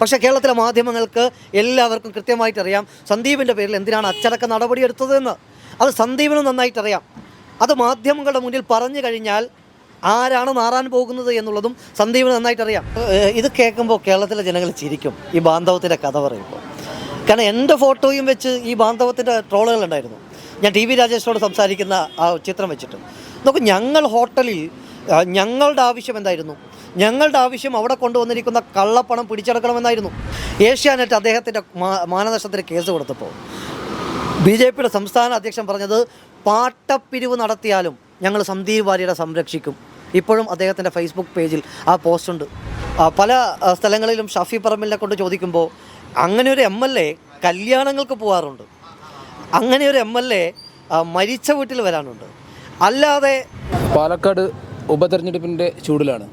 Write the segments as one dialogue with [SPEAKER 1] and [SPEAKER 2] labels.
[SPEAKER 1] പക്ഷേ കേരളത്തിലെ മാധ്യമങ്ങൾക്ക് എല്ലാവർക്കും കൃത്യമായിട്ട് അറിയാം സന്ദീപിന്റെ പേരിൽ എന്തിനാണ് അച്ചടക്ക നടപടിയെടുത്തതെന്ന്. അത് സന്ദീപിന് നന്നായിട്ടറിയാം. അത് മാധ്യമങ്ങളുടെ മുന്നിൽ പറഞ്ഞു കഴിഞ്ഞാൽ ആരാണ് മാറാൻ പോകുന്നത് എന്നുള്ളതും സന്ദീപിന് നന്നായിട്ടറിയാം. ഇത് കേൾക്കുമ്പോൾ കേരളത്തിലെ ജനങ്ങൾ ചിരിക്കും ഈ ബാന്ധവത്തിന്റെ കഥ പറയുമ്പോൾ. കാരണം എന്റെ ഫോട്ടോയും വെച്ച് ഈ ബാന്ധവത്തിന്റെ ട്രോളുകളുണ്ടായിരുന്നു ഞാൻ ടി വി രാജേഷിനോട് സംസാരിക്കുന്ന ആ ചിത്രം വെച്ചിട്ട്. നോക്കൂ ഞങ്ങൾ ഹോട്ടലിൽ ഞങ്ങളുടെ ആവശ്യം എന്തായിരുന്നു? ഞങ്ങളുടെ ആവശ്യം അവിടെ കൊണ്ടുവന്നിരിക്കുന്ന കള്ളപ്പണം പിടിച്ചെടുക്കണമെന്നായിരുന്നു. ഏഷ്യാനെറ്റ് അദ്ദേഹത്തിന്റെ മാനനഷ്ടത്തിന് കേസ് കൊടുത്തപ്പോൾ. ബി ജെ പിയുടെ സംസ്ഥാന അധ്യക്ഷൻ പറഞ്ഞത് പാട്ടപ്പിരിവ് നടത്തിയാലും ഞങ്ങൾ സന്ദീപ് വാര്യരെ സംരക്ഷിക്കും. ഇപ്പോഴും അദ്ദേഹത്തിന്റെ ഫേസ്ബുക്ക് പേജിൽ ആ പോസ്റ്റുണ്ട് പല സ്ഥലങ്ങളിലും ഷഫി പറമ്പിലിനെ കൊണ്ട് ചോദിക്കുമ്പോൾ അങ്ങനെ ഒരു എം എൽ എ കല്യാണങ്ങൾക്ക് പോകാറുണ്ട് അങ്ങനെ ഒരു എം എൽ എ മരിച്ച വീട്ടിൽ വരാനുണ്ട്. അല്ലാതെ
[SPEAKER 2] പാലക്കാട് ഉപതെരഞ്ഞെടുപ്പിന്റെ ചൂടിലാണ്.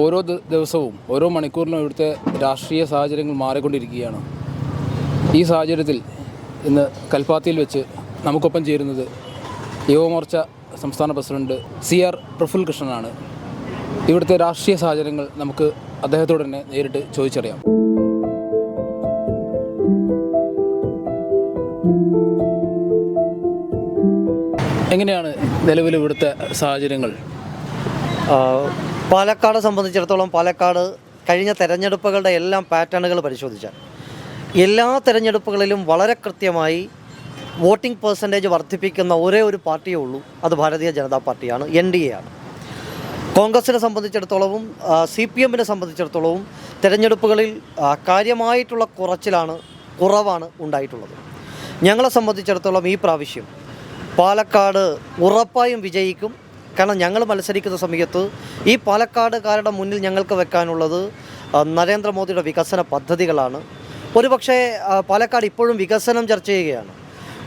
[SPEAKER 2] ഓരോ ദിവസവും ഓരോ മണിക്കൂറിലും ഇവിടുത്തെ രാഷ്ട്രീയ സാഹചര്യങ്ങൾ മാറിക്കൊണ്ടിരിക്കുകയാണ്. ഈ സാഹചര്യത്തിൽ ഇന്ന് കൽപ്പാത്തിയിൽ വെച്ച് നമുക്കൊപ്പം ചേരുന്നത് യുവമോർച്ച സംസ്ഥാന പ്രസിഡന്റ് സി ആർ പ്രഫുൽ കൃഷ്ണനാണ്. ഇവിടുത്തെ രാഷ്ട്രീയ സാഹചര്യങ്ങൾ നമുക്ക് അദ്ദേഹത്തോട് തന്നെ നേരിട്ട് ചോദിച്ചറിയാം. എങ്ങനെയാണ് നിലവിൽ ഇവിടുത്തെ സാഹചര്യങ്ങൾ?
[SPEAKER 1] പാലക്കാട് സംബന്ധിച്ചിടത്തോളം പാലക്കാട് കഴിഞ്ഞ തെരഞ്ഞെടുപ്പുകളുടെ എല്ലാം പാറ്റേണുകൾ പരിശോധിച്ചാൽ എല്ലാ തെരഞ്ഞെടുപ്പുകളിലും വളരെ കൃത്യമായി വോട്ടിംഗ് പെർസെന്റേജ് വർദ്ധിപ്പിക്കുന്ന ഒരേ ഒരു പാർട്ടിയേ ഉള്ളൂ. അത് ഭാരതീയ ജനതാ പാർട്ടിയാണ് എൻ ഡി എ ആണ്. കോൺഗ്രസിനെ സംബന്ധിച്ചിടത്തോളവും സി പി എമ്മിനെ സംബന്ധിച്ചിടത്തോളവും തെരഞ്ഞെടുപ്പുകളിൽ കാര്യമായിട്ടുള്ള കുറച്ചിലാണ് കുറവാണ് ഉണ്ടായിട്ടുള്ളത്. ഞങ്ങളെ സംബന്ധിച്ചിടത്തോളം ഈ പ്രാവശ്യം പാലക്കാട് ഉറപ്പായും വിജയിക്കും. കാരണം ഞങ്ങൾ മത്സരിക്കുന്ന സമയത്ത് ഈ പാലക്കാടുകാരുടെ മുന്നിൽ ഞങ്ങൾക്ക് വെക്കാനുള്ളത് നരേന്ദ്രമോദിയുടെ വികസന പദ്ധതികളാണ്. ഒരുപക്ഷേ പാലക്കാട് ഇപ്പോഴും വികസനം ചർച്ച ചെയ്യുകയാണ്.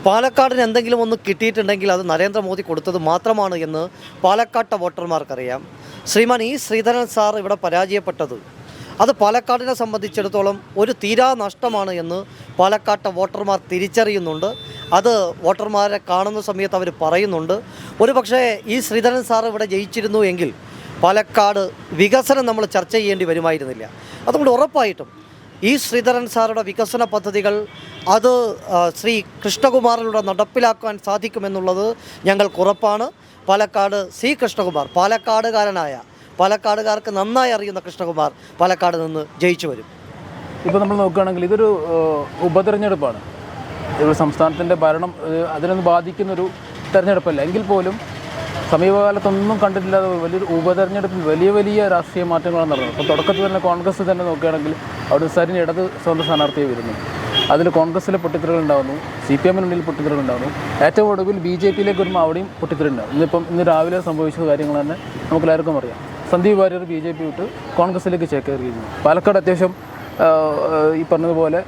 [SPEAKER 1] പാലക്കാടിന് എന്തെങ്കിലും ഒന്ന് കിട്ടിയിട്ടുണ്ടെങ്കിൽ അത് നരേന്ദ്രമോദി കൊടുത്തത് മാത്രമാണ് എന്ന് പാലക്കാട്ടെ വോട്ടർമാർക്കറിയാം. ശ്രീമാൻ ഇ ശ്രീധരൻ സാർ ഇവിടെ പരാജയപ്പെട്ടത്. അത് പാലക്കാടിനെ സംബന്ധിച്ചിടത്തോളം ഒരു തീരാ നഷ്ടമാണ് എന്ന് പാലക്കാട്ടെ വോട്ടർമാർ തിരിച്ചറിയുന്നുണ്ട്. അത് വോട്ടർമാരെ കാണുന്ന സമയത്ത് അവർ പറയുന്നുണ്ട്. ഒരു പക്ഷേ ഈ ശ്രീധരൻ സാർ ഇവിടെ ജയിച്ചിരുന്നു എങ്കിൽ പാലക്കാട് വികസനം നമ്മൾ ചർച്ച ചെയ്യേണ്ടി വരുമായിരുന്നില്ല. അതുകൊണ്ട് ഉറപ്പായിട്ടും ഈ ശ്രീധരൻ സാറുടെ വികസന പദ്ധതികൾ അത് ശ്രീ കൃഷ്ണകുമാറിലൂടെ നടപ്പിലാക്കാൻ സാധിക്കുമെന്നുള്ളത് ഞങ്ങൾക്ക് ഉറപ്പാണ്. പാലക്കാട് സി കൃഷ്ണകുമാർ പാലക്കാടുകാരനായ പാലക്കാടുകാർക്ക് നന്നായി അറിയുന്ന കൃഷ്ണകുമാർ പാലക്കാട് നിന്ന് ജയിച്ചു വരും.
[SPEAKER 2] ഇപ്പോൾ നമ്മൾ നോക്കുകയാണെങ്കിൽ ഇതൊരു ഉപതെരഞ്ഞെടുപ്പാണ്. ഇവിടെ സംസ്ഥാനത്തിന്റെ ഭരണം അതിനൊന്നും ബാധിക്കുന്ന ബാധിക്കുന്നൊരു തെരഞ്ഞെടുപ്പല്ല. എങ്കിൽ പോലും സമീപകാലത്തൊന്നും കണ്ടിട്ടില്ലാതെ വലിയൊരു ഉപതെരഞ്ഞെടുപ്പിൽ വലിയ വലിയ രാഷ്ട്രീയ മാറ്റങ്ങളാണ് നടന്നത്. അപ്പോൾ തുടക്കത്തിൽ തന്നെ കോൺഗ്രസ് തന്നെ നോക്കുകയാണെങ്കിൽ അവിടെ സരിന് ഇടത് സ്വന്തം സ്ഥാനാർത്ഥിയെ വരുന്നു. അതിൽ കോൺഗ്രസ്സിലെ പൊട്ടിത്തെറികൾ ഉണ്ടാകുന്നു സി പി എമ്മിനുള്ളിൽ പൊട്ടിത്തെറികൾ ഉണ്ടാകുന്നു ഏറ്റവും ഒടുവിൽ ബി ജെ പിയിലേക്ക് വരുമ്പോൾ അവിടെയും പൊട്ടിത്തെറിണ്ടാവും ഇന്നിപ്പം ഇന്ന് രാവിലെ സംഭവിച്ച കാര്യങ്ങൾ തന്നെ നമുക്കെല്ലാവർക്കും അറിയാം. Sandeep Warrier B J P വിട്ട് കോൺഗ്രസിലേക്ക് ചേക്കേറിയിരുന്നു പാലക്കാട് അത്യാവശ്യം ഈ പറഞ്ഞതുപോലെ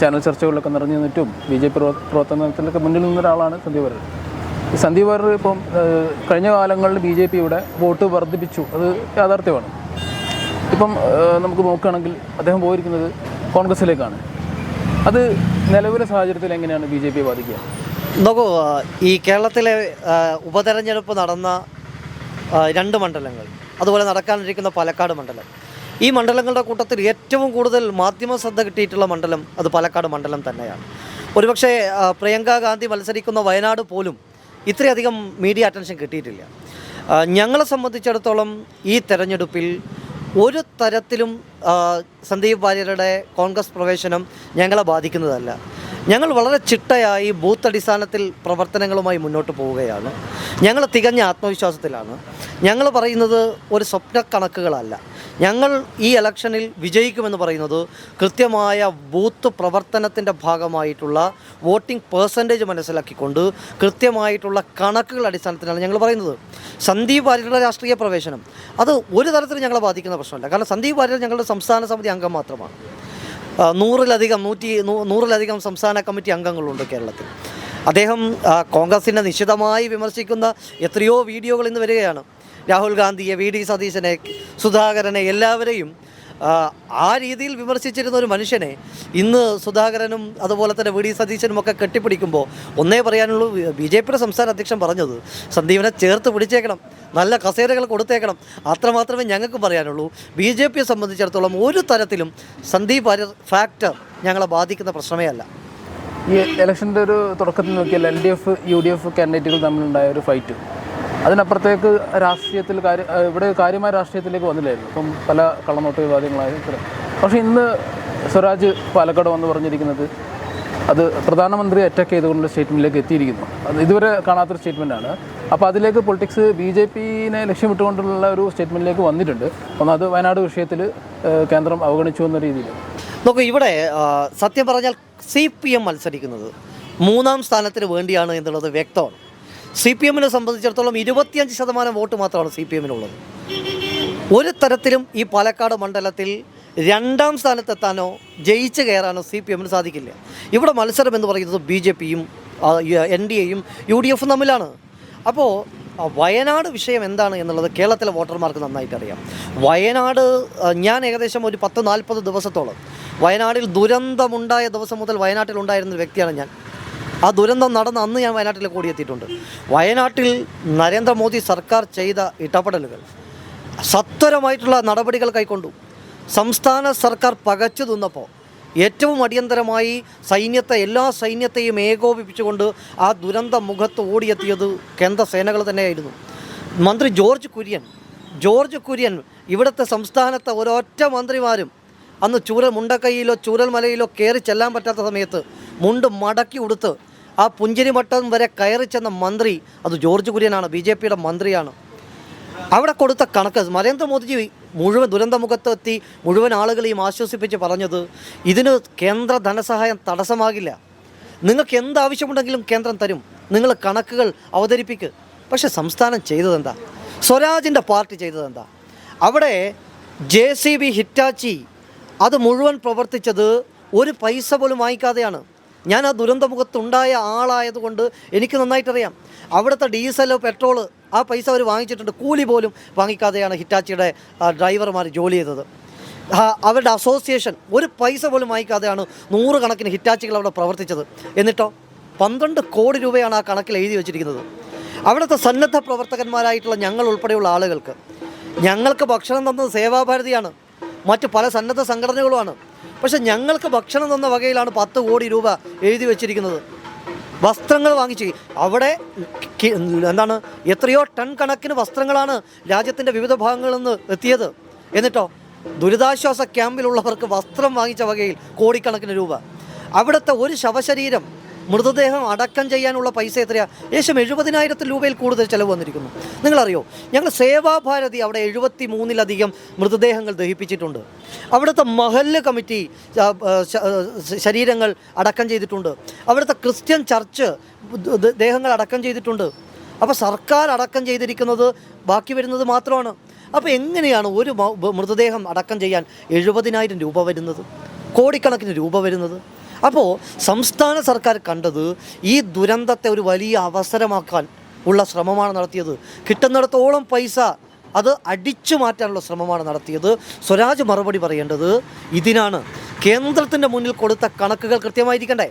[SPEAKER 2] ചാനൽ ചർച്ചകളിലൊക്കെ നിറഞ്ഞു നിന്നിട്ടും ബി ജെ പി പ്രവർത്തനത്തിലൊക്കെ മുന്നിൽ നിന്ന ഒരാളാണ് സന്ദീപ് വാര്യർ. ഈ സന്ദീപ് വാര്യർ ഇപ്പം കഴിഞ്ഞ കാലങ്ങളിൽ ബി ജെ പിയുടെ വോട്ട് വർദ്ധിപ്പിച്ചു. അത് യാഥാർത്ഥ്യമാണ്. ഇപ്പം നമുക്ക് നോക്കുകയാണെങ്കിൽ അദ്ദേഹം പോയിരിക്കുന്നത് കോൺഗ്രസിലേക്കാണ്. അത് നിലവിലെ സാഹചര്യത്തിൽ എങ്ങനെയാണ് ബി ജെ പിയെ ബാധിക്കുക
[SPEAKER 1] നോക്കൂ ഈ കേരളത്തിലെ ഉപതെരഞ്ഞെടുപ്പ് നടന്ന രണ്ട് മണ്ഡലങ്ങൾ. അതുപോലെ നടക്കാനിരിക്കുന്ന പാലക്കാട് മണ്ഡലം. ഈ മണ്ഡലങ്ങളുടെ കൂട്ടത്തിൽ ഏറ്റവും കൂടുതൽ മാധ്യമ ശ്രദ്ധ കിട്ടിയിട്ടുള്ള മണ്ഡലം അത് പാലക്കാട് മണ്ഡലം തന്നെയാണ്. ഒരുപക്ഷെ പ്രിയങ്ക ഗാന്ധി മത്സരിക്കുന്ന വയനാട് പോലും ഇത്രയധികം മീഡിയ അറ്റൻഷൻ കിട്ടിയിട്ടില്ല. ഞങ്ങളെ സംബന്ധിച്ചിടത്തോളം ഈ തെരഞ്ഞെടുപ്പിൽ ഒരു തരത്തിലും സന്ദീപ് വാര്യരുടെ കോൺഗ്രസ് പ്രവേശനം ഞങ്ങളെ ബാധിക്കുന്നതല്ല. ഞങ്ങൾ വളരെ ചിട്ടയായി ബൂത്ത് അടിസ്ഥാനത്തിൽ പ്രവർത്തനങ്ങളുമായി മുന്നോട്ട് പോവുകയാണ്. ഞങ്ങൾ തികഞ്ഞ ആത്മവിശ്വാസത്തിലാണ്. ഞങ്ങൾ പറയുന്നത് ഒരു സ്വപ്ന കണക്കുകളല്ല ഞങ്ങൾ ഈ ഇലക്ഷനിൽ വിജയിക്കുമെന്ന് പറയുന്നത് കൃത്യമായ ബൂത്ത് പ്രവർത്തനത്തിന്റെ ഭാഗമായിട്ടുള്ള വോട്ടിംഗ് പേഴ്സന്റേജ് മനസ്സിലാക്കിക്കൊണ്ട് കൃത്യമായിട്ടുള്ള കണക്കുകൾ അടിസ്ഥാനത്തിലാണ് ഞങ്ങൾ പറയുന്നത്. സന്ദീപ് വാര്യരുടെ രാഷ്ട്രീയ പ്രവേശനം. അത് ഒരു തരത്തിലും ഞങ്ങളെ ബാധിക്കുന്ന പ്രശ്നമല്ല. കാരണം സന്ദീപ് വാര്യർ ഞങ്ങളുടെ സംസ്ഥാന സമിതി അംഗം മാത്രമാണ്. നൂറിലധികം നൂറ്റി നൂറിലധികം സംസ്ഥാന കമ്മിറ്റി അംഗങ്ങളുണ്ട് കേരളത്തിൽ. അദ്ദേഹം കോൺഗ്രസിനെ നിശിതമായി വിമർശിക്കുന്ന എത്രയോ വീഡിയോകൾ ഇന്ന് വരികയാണ്. രാഹുൽ ഗാന്ധിയെ വി. ഡി. സതീശനെ സുധാകരനെ എല്ലാവരെയും ആ, രീതിയിൽ വിമർശിച്ചിരുന്ന ഒരു മനുഷ്യനെ ഇന്ന് സുധാകരനും അതുപോലെ തന്നെ വി ഡി സതീശനും ഒക്കെ കെട്ടിപ്പിടിക്കുമ്പോൾ ഒന്നേ പറയാനുള്ളൂ ബി ജെ പിയുടെ സംസ്ഥാന അധ്യക്ഷൻ പറഞ്ഞത് സന്ദീപിനെ ചേർത്ത് പിടിച്ചേക്കണം നല്ല കസേരകൾ കൊടുത്തേക്കണം അത്രമാത്രമേ ഞങ്ങൾക്ക് പറയാനുള്ളൂ. ബി ജെ പിയെ സംബന്ധിച്ചിടത്തോളം ഒരു തരത്തിലും സന്ദീപ് ആര്യർ ഫാക്ടർ ഞങ്ങളെ ബാധിക്കുന്ന പ്രശ്നമേ അല്ല.
[SPEAKER 2] ഈ ഇലക്ഷന്റെ ഒരു തുടക്കത്തിൽ നോക്കിയാൽ L D F U D F കാൻഡിഡേറ്റുകൾ തമ്മിലുണ്ടായ ഒരു ഫൈറ്റ് അതിനപ്പുറത്തേക്ക് രാഷ്ട്രീയത്തിൽ കാര്യ ഇവിടെ കാര്യമായ രാഷ്ട്രീയത്തിലേക്ക് വന്നില്ലായിരുന്നു. ഇപ്പം പല കള്ളനോട്ട് വിവാദങ്ങളായാലും. പക്ഷേ ഇന്ന് സ്വരാജ് പാലക്കാട് വന്ന് പറഞ്ഞിരിക്കുന്നത് അത് പ്രധാനമന്ത്രി അറ്റാക്ക് ചെയ്തുകൊണ്ടുള്ള സ്റ്റേറ്റ്മെന്റിലേക്ക് എത്തിയിരിക്കുന്നു. അത് ഇതുവരെ കാണാത്തൊരു സ്റ്റേറ്റ്മെന്റാണ് അപ്പോൾ അതിലേക്ക് പൊളിറ്റിക്സ് ബി ജെ പിനെ ലക്ഷ്യമിട്ടുകൊണ്ടുള്ള ഒരു സ്റ്റേറ്റ്മെന്റിലേക്ക് വന്നിട്ടുണ്ട്. ഒന്നത് വയനാട് വിഷയത്തിൽ കേന്ദ്രം അവഗണിച്ചു എന്ന രീതിയിൽ.
[SPEAKER 1] നോക്കൂ ഇവിടെ സത്യം പറഞ്ഞാൽ സി പി എം മത്സരിക്കുന്നത് മൂന്നാം സ്ഥാനത്തിന് വേണ്ടിയാണ് എന്നുള്ളത് വ്യക്തമാണ്. സി പി എമ്മിനെ സംബന്ധിച്ചിടത്തോളം ഇരുപത്തിയഞ്ച് ശതമാനം വോട്ട് മാത്രമാണ് സി പി എമ്മിനുള്ളത് ഒരു തരത്തിലും ഈ പാലക്കാട് മണ്ഡലത്തിൽ രണ്ടാം സ്ഥാനത്തെത്താനോ ജയിച്ചു കയറാനോ സി പി എമ്മിന് സാധിക്കില്ല. ഇവിടെ മത്സരം എന്ന് പറയുന്നത് ബി ജെ പിയും എൻ ഡി എയും യു ഡി എഫും തമ്മിലാണ്. അപ്പോൾ വയനാട് വിഷയം എന്താണ് എന്നുള്ളത് കേരളത്തിലെ വോട്ടർമാർക്ക് നന്നായിട്ട് അറിയാം. വയനാട് ഞാൻ ഏകദേശം ഒരു പത്ത് നാൽപ്പത് ദിവസത്തോളം വയനാടിൽ ദുരന്തമുണ്ടായ ദിവസം മുതൽ വയനാട്ടിൽ ഉണ്ടായിരുന്ന വ്യക്തിയാണ് ഞാൻ. ആ ദുരന്തം നടന്ന അന്ന് ഞാൻ വയനാട്ടിൽ കൂടിയെത്തിയിട്ടുണ്ട്. വയനാട്ടിൽ നരേന്ദ്രമോദി സർക്കാർ ചെയ്ത ഇടപെടലുകൾ സത്വരമായിട്ടുള്ള നടപടികൾ കൈക്കൊണ്ടു. സംസ്ഥാന സർക്കാർ പകച്ചു തിന്നപ്പോൾ ഏറ്റവും അടിയന്തരമായി സൈന്യത്തെ എല്ലാ സൈന്യത്തെയും ഏകോപിപ്പിച്ചുകൊണ്ട് ആ ദുരന്ത മുഖത്ത് ഓടിയെത്തിയത് കേന്ദ്ര സേനകൾ തന്നെയായിരുന്നു. മന്ത്രി ജോർജ് കുര്യൻ ജോർജ് കുര്യൻ ഇവിടുത്തെ സംസ്ഥാനത്തെ ഒരൊറ്റ മന്ത്രിമാരും അന്ന് ചൂരൽ മുണ്ടക്കൈയിലോ ചൂരൽമലയിലോ കയറി ചെല്ലാൻ പറ്റാത്ത സമയത്ത് മുണ്ട് മടക്കി ഉടുത്ത് ആ പുഞ്ചിരിമട്ടം വരെ കയറി ചെന്ന മന്ത്രി അത് ജോർജ് കുര്യനാണ് ബി ജെ പിയുടെ മന്ത്രിയാണ്. അവിടെ കൊടുത്ത കണക്ക് നരേന്ദ്രമോദിജി മുഴുവൻ ദുരന്തമുഖത്തെത്തി മുഴുവൻ ആളുകളെയും ആശ്വസിപ്പിച്ച് പറഞ്ഞത് ഇതിന് കേന്ദ്ര ധനസഹായം തടസ്സമാകില്ല. നിങ്ങൾക്ക് എന്ത് ആവശ്യമുണ്ടെങ്കിലും കേന്ദ്രം തരും. നിങ്ങൾ കണക്കുകൾ അവതരിപ്പിക്ക്. പക്ഷെ സംസ്ഥാനം ചെയ്തതെന്താ? സ്വരാജിന്റെ പാർട്ടി ചെയ്തതെന്താ? അവിടെ ജെ സി ബി ഹിറ്റാച്ചി അത് മുഴുവൻ പ്രവർത്തിച്ചത് ഒരു പൈസ പോലും വാങ്ങിക്കാതെയാണ്. ഞാൻ ആ ദുരന്തമുഖത്തുണ്ടായ ആളായതുകൊണ്ട് എനിക്ക് നന്നായിട്ടറിയാം. അവിടുത്തെ ഡീസലോ പെട്രോൾ ആ പൈസ അവർ വാങ്ങിച്ചിട്ടുണ്ട്. കൂലി പോലും വാങ്ങിക്കാതെയാണ് ഹിറ്റാച്ചിയുടെ ഡ്രൈവർമാർ ജോലി ചെയ്തത്. അവരുടെ അസോസിയേഷൻ ഒരു പൈസ പോലും വാങ്ങിക്കാതെയാണ് നൂറുകണക്കിന് ഹിറ്റാച്ചികൾ അവിടെ പ്രവർത്തിച്ചത്. എന്നിട്ടോ? പന്ത്രണ്ട് കോടി രൂപയാണ് ആ കണക്കിൽ എഴുതി വെച്ചിരിക്കുന്നത്. അവിടുത്തെ സന്നദ്ധ പ്രവർത്തകന്മാരായിട്ടുള്ള ഞങ്ങൾ ഉൾപ്പെടെയുള്ള ആളുകൾക്ക് ഞങ്ങൾക്ക് ഭക്ഷണം തന്നത് സേവാഭാരതിയാണ്. മറ്റ് പല സന്നദ്ധ സംഘടനകളുമാണ്. പക്ഷെ ഞങ്ങൾക്ക് ഭക്ഷണം തന്ന വകയിലാണ് പത്ത് കോടി രൂപ എഴുതി വെച്ചിരിക്കുന്നത്. വസ്ത്രങ്ങൾ വാങ്ങിച്ച്. അവിടെ എന്താണ് എത്രയോ ടൺ കണക്കിന് വസ്ത്രങ്ങളാണ് രാജ്യത്തിന്റെ വിവിധ ഭാഗങ്ങളിൽ നിന്ന് എത്തിയത്. എന്നിട്ടോ ദുരിതാശ്വാസ ക്യാമ്പിലുള്ളവർക്ക് വസ്ത്രം വാങ്ങിച്ച വകയിൽ കോടിക്കണക്കിന് രൂപ. അവിടുത്തെ ഒരു ശവശരീരം മൃതദേഹം അടക്കം ചെയ്യാനുള്ള പൈസ എത്രയാ? ഏകദേശം എഴുപതിനായിരത്തിൽ രൂപയിൽ കൂടുതൽ ചിലവ് വന്നിരിക്കുന്നു. നിങ്ങളറിയോ ഞങ്ങൾ സേവാഭാരതി അവിടെ എഴുപത്തി മൂന്നിലധികം മൃതദേഹങ്ങൾ ദഹിപ്പിച്ചിട്ടുണ്ട്. അവിടുത്തെ മഹല്ല് കമ്മിറ്റി ശരീരങ്ങൾ അടക്കം ചെയ്തിട്ടുണ്ട്. അവിടുത്തെ ക്രിസ്ത്യൻ ചർച്ച് ദേഹങ്ങൾ അടക്കം ചെയ്തിട്ടുണ്ട്. അപ്പോൾ സർക്കാർ അടക്കം ചെയ്തിരിക്കുന്നത് ബാക്കി വരുന്നത് മാത്രമാണ്. അപ്പോൾ എങ്ങനെയാണ് ഒരു മൃതദേഹം അടക്കം ചെയ്യാൻ എഴുപതിനായിരം രൂപ വരുന്നത്? കോടിക്കണക്കിന് രൂപ വരുന്നത്? അപ്പോൾ സംസ്ഥാന സർക്കാർ കണ്ടത് ഈ ദുരന്തത്തെ ഒരു വലിയ അവസരമാക്കാൻ ഉള്ള ശ്രമമാണ് നടത്തിയത്. കിട്ടുന്നിടത്തോളം പൈസ അത് അടിച്ചു മാറ്റാനുള്ള ശ്രമമാണ് നടത്തിയത്. സ്വരാജ് മറുപടി പറയേണ്ടത് ഇതിനാണ്. കേന്ദ്രത്തിന്റെ മുന്നിൽ കൊടുത്ത കണക്കുകൾ കൃത്യമായിരിക്കണ്ടേ?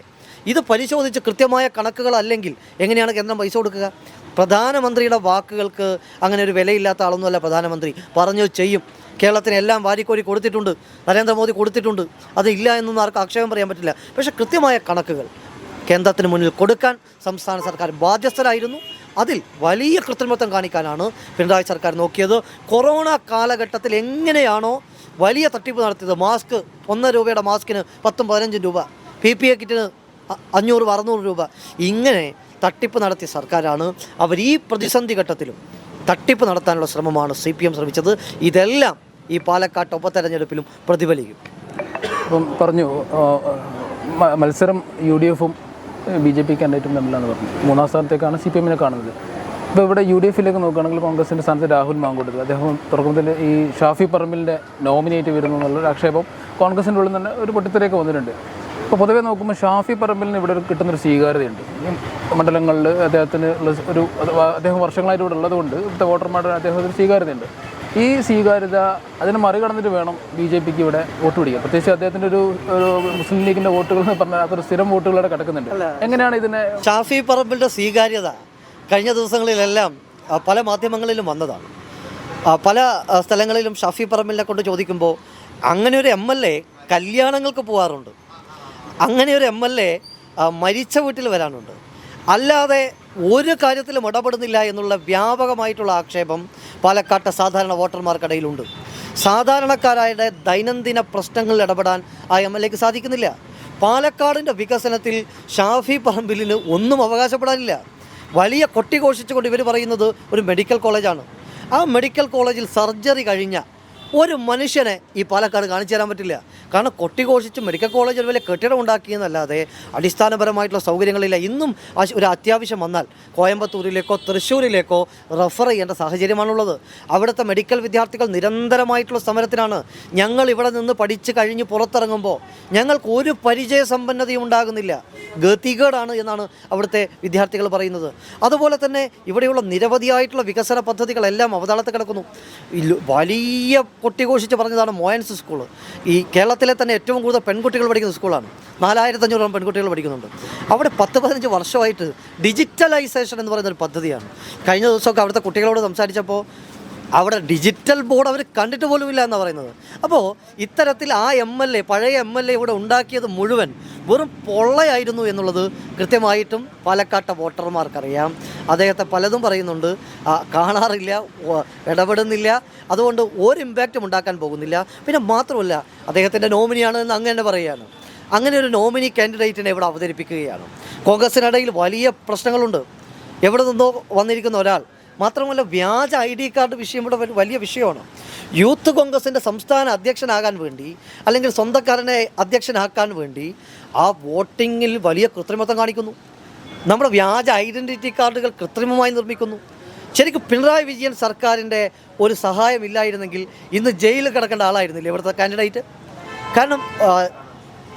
[SPEAKER 1] ഇത് പരിശോധിച്ച് കൃത്യമായ കണക്കുകൾ അല്ലെങ്കിൽ എങ്ങനെയാണ് കേന്ദ്രം പൈസ കൊടുക്കുക? പ്രധാനമന്ത്രിയുടെ വാക്കുകൾക്ക് അങ്ങനെ ഒരു വിലയില്ലാത്ത ആളൊന്നുമല്ല പ്രധാനമന്ത്രി. പറഞ്ഞു ചെയ്യും. കേരളത്തിന് എല്ലാം വാരിക്കോരി കൊടുത്തിട്ടുണ്ട്. നരേന്ദ്രമോദി കൊടുത്തിട്ടുണ്ട്. അതില്ല എന്നൊന്നും ആർക്കും ആക്ഷേപം പറയാൻ പറ്റില്ല. പക്ഷേ കൃത്യമായ കണക്കുകൾ കേന്ദ്രത്തിന് മുന്നിൽ കൊടുക്കാൻ സംസ്ഥാന സർക്കാർ ബാധ്യസ്ഥരായിരുന്നു. അതിൽ വലിയ കൃത്രിമത്വം കാണിക്കാനാണ് പിണറായി സർക്കാർ നോക്കിയത്. കൊറോണ കാലഘട്ടത്തിൽ എങ്ങനെയാണോ വലിയ തട്ടിപ്പ് നടത്തിയത്. മാസ്ക് ഒന്നര രൂപയുടെ മാസ്കിന് പത്തും പതിനഞ്ചും രൂപ. പി പി എ കിറ്റിന് അഞ്ഞൂറ് അറുന്നൂറ് രൂപ. ഇങ്ങനെ തട്ടിപ്പ് നടത്തിയ സർക്കാരാണ് അവർ ഈ പ്രതിസന്ധി ഘട്ടത്തിലും തട്ടിപ്പ് നടത്താനുള്ള ശ്രമമാണ് സി പി എം ശ്രമിച്ചത്. ഇതെല്ലാം ഈ പാലക്കാട്ട് ഉപതെരഞ്ഞെടുപ്പിലും പ്രതിഫലിക്കും.
[SPEAKER 2] അപ്പം പറഞ്ഞു മത്സരം യു ഡി എഫും ബി ജെ പി കാൻഡിഡേറ്റും തമ്മിലാണ് പറഞ്ഞത് മൂന്നാം സ്ഥാനത്തേക്കാണ് സി പി എമ്മിനെ കാണുന്നത്. ഇപ്പോൾ ഇവിടെ യു ഡി എഫിലേക്ക് നോക്കുകയാണെങ്കിൽ കോൺഗ്രസിന്റെ സ്ഥാനത്ത് രാഹുൽ മാങ്കൂട്ടത്തിൽ. അദ്ദേഹം തുടക്കത്തിൽ ഈ ഷാഫി പറമ്പിലിന്റെ നോമിനേറ്റ് വരുന്നു എന്നുള്ളൊരു ആക്ഷേപം കോൺഗ്രസിന്റെ ഉള്ളിൽ തന്നെ ഒരു പൊട്ടിത്തെറിയൊക്കെ വന്നിട്ടുണ്ട്. ഇപ്പോൾ പൊതുവെ നോക്കുമ്പോൾ ഷാഫി പറമ്പിലിന് ഇവിടെ ഒരു കിട്ടുന്നൊരു സ്വീകാര്യതയുണ്ട്. മണ്ഡലങ്ങളിൽ അദ്ദേഹത്തിന് ഉള്ള ഒരു അദ്ദേഹം വർഷങ്ങളായിട്ട് ഇവിടെ ഉള്ളതുകൊണ്ട് ഇവിടുത്തെ വോട്ടർമാരുടെ അദ്ദേഹത്തിന് സ്വീകാര്യതയുണ്ട്. ഈ സ്വീകാര്യത അതിനെ മറികടന്നിട്ട് വേണം ബി ജെ പിക്ക് ഇവിടെ വോട്ട് പിടിക്കാൻ. പ്രത്യേകിച്ച് അദ്ദേഹത്തിന്റെ ഒരു മുസ്ലിം ലീഗിന്റെ വോട്ടുകൾ എന്ന് പറഞ്ഞാൽ അതൊരു സ്ഥിരം വോട്ടുകളോടെ കിടക്കുന്നുണ്ട്. എങ്ങനെയാണ് ഇതിനെ
[SPEAKER 1] ഷാഫി പറമ്പിന്റെ സ്വീകാര്യത കഴിഞ്ഞ ദിവസങ്ങളിലെല്ലാം പല മാധ്യമങ്ങളിലും വന്നതാണ്. പല സ്ഥലങ്ങളിലും ഷാഫി പറമ്പിലിനെ കൊണ്ട് ചോദിക്കുമ്പോൾ അങ്ങനെ ഒരു എം എൽ എ കല്യാണങ്ങൾക്ക് പോകാറുണ്ട് അങ്ങനെ ഒരു എം എൽ എ മരിച്ച വീട്ടിൽ വരാനുണ്ട്. അല്ലാതെ ഒരു കാര്യത്തിലും ഇടപെടുന്നില്ല എന്നുള്ള വ്യാപകമായിട്ടുള്ള ആക്ഷേപം പാലക്കാട്ടെ സാധാരണ വോട്ടർമാർക്കിടയിലുണ്ട്. സാധാരണക്കാരായുടെ ദൈനംദിന പ്രശ്നങ്ങളിൽ ഇടപെടാൻ ആ എം എൽ എക്ക് സാധിക്കുന്നില്ല. പാലക്കാടിന്റെ വികസനത്തിൽ ഷാഫി പറമ്പിലിന് ഒന്നും അവകാശപ്പെടാനില്ല. വലിയ കൊട്ടിഘോഷിച്ചുകൊണ്ട് ഇവർ പറയുന്നത് ഒരു മെഡിക്കൽ കോളേജാണ്. ആ മെഡിക്കൽ കോളേജിൽ സർജറി കഴിഞ്ഞ ഒരു മനുഷ്യനെ ഈ പാലക്കാട് കാണിച്ചു തരാൻ പറ്റില്ല. കാരണം കൊട്ടിഘോഷിച്ച് മെഡിക്കൽ കോളേജിൽ വലിയ കെട്ടിടം ഉണ്ടാക്കിയെന്നല്ലാതെ അടിസ്ഥാനപരമായിട്ടുള്ള സൗകര്യങ്ങളില്ല. ഇന്നും ഒരു അത്യാവശ്യം വന്നാൽ കോയമ്പത്തൂരിലേക്കോ തൃശ്ശൂരിലേക്കോ റെഫർ ചെയ്യേണ്ട സാഹചര്യമാണുള്ളത്. അവിടുത്തെ മെഡിക്കൽ വിദ്യാർത്ഥികൾ നിരന്തരമായിട്ടുള്ള സമരത്തിനാണ്. ഞങ്ങൾ ഇവിടെ നിന്ന് പഠിച്ച് കഴിഞ്ഞ് പുറത്തിറങ്ങുമ്പോൾ ഞങ്ങൾക്ക് ഒരു പരിചയ സമ്പന്നതയും ഉണ്ടാകുന്നില്ല. ഗതികേടാണ് എന്നാണ് അവിടുത്തെ വിദ്യാർത്ഥികൾ പറയുന്നത്. അതുപോലെ തന്നെ ഇവിടെയുള്ള നിരവധിയായിട്ടുള്ള വികസന പദ്ധതികളെല്ലാം അവതാളത്ത് കിടക്കുന്നു. വലിയ കൊട്ടിഘോഷിച്ച് പറഞ്ഞതാണ് മോയൻസ് സ്കൂൾ. ഈ കേരളത്തിലെ തന്നെ ഏറ്റവും കൂടുതൽ പെൺകുട്ടികൾ പഠിക്കുന്ന സ്കൂളാണ്. നാലായിരത്തഞ്ഞൂറോളം പെൺകുട്ടികൾ പഠിക്കുന്നുണ്ട്. അവിടെ പത്ത് പതിനഞ്ച് വർഷമായിട്ട് ഡിജിറ്റലൈസേഷൻ എന്ന് പറയുന്ന ഒരു പദ്ധതിയാണ്. കഴിഞ്ഞ ദിവസമൊക്കെ അവിടുത്തെ കുട്ടികളോട് സംസാരിച്ചപ്പോൾ അവിടെ ഡിജിറ്റൽ ബോർഡ് അവർ കണ്ടിട്ട് പോലും ഇല്ല എന്ന് പറയുന്നത്. അപ്പോൾ ഇത്തരത്തിൽ ആ എം എൽ എ പഴയ എം എൽ എ ഇവിടെ ഉണ്ടാക്കിയത് മുഴുവൻ വെറും പൊള്ളയായിരുന്നു എന്നുള്ളത് കൃത്യമായിട്ടും പാലക്കാട്ടെ വോട്ടർമാർക്കറിയാം. അദ്ദേഹത്തെ പലതും പറയുന്നുണ്ട്. കാണാറില്ല ഇടപെടുന്നില്ല. അതുകൊണ്ട് ഒരു ഇമ്പാക്റ്റും ഉണ്ടാക്കാൻ പോകുന്നില്ല. പിന്നെ മാത്രമല്ല അദ്ദേഹത്തിന്റെ നോമിനിയാണ് എന്ന് അങ്ങനെ പറയുകയാണ്. അങ്ങനെ ഒരു നോമിനി കാൻഡിഡേറ്റിനെ ഇവിടെ അവതരിപ്പിക്കുകയാണ്. കോൺഗ്രസിനിടയിൽ വലിയ പ്രശ്നങ്ങളുണ്ട്. എവിടെ നിന്നോ വന്നിരിക്കുന്ന ഒരാൾ മാത്രമല്ല വ്യാജ ഐ ഡി കാർഡ് വിഷയം ഇവിടെ വലിയ വിഷയമാണ്. യൂത്ത് കോൺഗ്രസിന്റെ സംസ്ഥാന അധ്യക്ഷനാകാൻ വേണ്ടി അല്ലെങ്കിൽ സ്വന്തക്കാരനെ അധ്യക്ഷനാക്കാൻ വേണ്ടി ആ വോട്ടിങ്ങിൽ വലിയ കൃത്രിമത്വം കാണിക്കുന്നു. നമ്മുടെ വ്യാജ ഐഡന്റിറ്റി കാർഡുകൾ കൃത്രിമമായി നിർമ്മിക്കുന്നു. ശരിക്കും പിണറായി വിജയൻ സർക്കാരിന്റെ ഒരു സഹായമില്ലായിരുന്നെങ്കിൽ ഇന്ന് ജയിലിൽ കിടക്കേണ്ട ആളായിരുന്നില്ല ഇവിടുത്തെ കാൻഡിഡേറ്റ്? കാരണം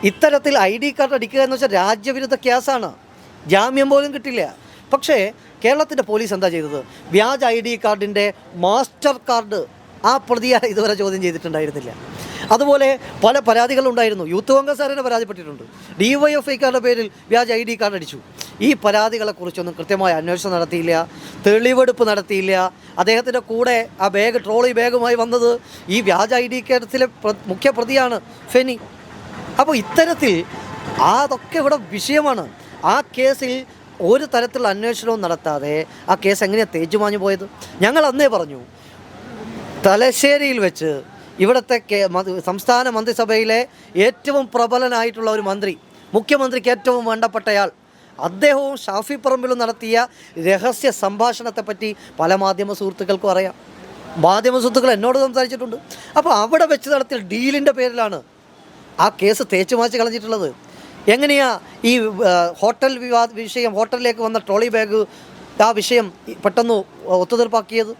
[SPEAKER 1] ഇത്തരത്തിൽ ഐ ഡി കാർഡ് അടിക്കുക എന്ന് വെച്ചാൽ രാജ്യവിരുദ്ധ കേസാണ്. ജാമ്യം പോലും കിട്ടില്ല. പക്ഷേ കേരളത്തിന്റെ പോലീസ് എന്താ ചെയ്തത്? വ്യാജ ഐ ഡി കാർഡിന്റെ മാസ്റ്റർ കാർഡ് ആ പ്രതിയെ ഇതുവരെ ചോദ്യം ചെയ്തിട്ടുണ്ടായിരുന്നില്ല. അതുപോലെ പല പരാതികളുണ്ടായിരുന്നു. യൂത്ത് കോൺഗ്രസ് ആരെ പരാതിപ്പെട്ടിട്ടുണ്ട്. ഐക്കാരുടെ പേരിൽ വ്യാജ ഐ ഡി കാർഡ് അടിച്ചു. ഈ പരാതികളെക്കുറിച്ചൊന്നും കൃത്യമായ അന്വേഷണം നടത്തിയില്ല തെളിവെടുപ്പ് നടത്തിയില്ല. അദ്ദേഹത്തിന്റെ കൂടെ ആ ബാഗ് ട്രോളി ബാഗുമായി വന്നത് ഈ വ്യാജ ഐ ഡി കാർഡത്തിലെ മുഖ്യ പ്രതിയാണ് ഫെനി. അപ്പോൾ ഇത്തരത്തിൽ അതൊക്കെ ഇവിടെ വിഷയമാണ്. ആ കേസിൽ ഒരു തരത്തിലുള്ള അന്വേഷണവും നടത്താതെ ആ കേസ് എങ്ങനെയാണ് തേജുമാഞ്ഞു പോയത്? ഞങ്ങൾ അന്നേ പറഞ്ഞു തലശ്ശേരിയിൽ വെച്ച് ഇവിടുത്തെ സംസ്ഥാന മന്ത്രിസഭയിലെ ഏറ്റവും പ്രബലനായിട്ടുള്ള ഒരു മന്ത്രി മുഖ്യമന്ത്രിക്ക് ഏറ്റവും വേണ്ടപ്പെട്ടയാൾ അദ്ദേഹവും ഷാഫി പറമ്പിലും നടത്തിയ രഹസ്യ സംഭാഷണത്തെപ്പറ്റി പല മാധ്യമ സുഹൃത്തുക്കൾക്കും അറിയാം. മാധ്യമ സുഹൃത്തുക്കൾ എന്നോട് സംസാരിച്ചിട്ടുണ്ട്. അപ്പോൾ അവിടെ വെച്ച് നടത്തിയ ഡീലിന്റെ പേരിലാണ് ആ കേസ് തേച്ചു മാച്ച് കളഞ്ഞിട്ടുള്ളത്. എങ്ങനെയാ ഈ ഹോട്ടൽ വിവാദ വിഷയം ഹോട്ടലിലേക്ക് വന്ന ട്രോളി ബാഗ് ആ വിഷയം പെട്ടെന്ന് ഒത്തുതീർപ്പാക്കിയത്?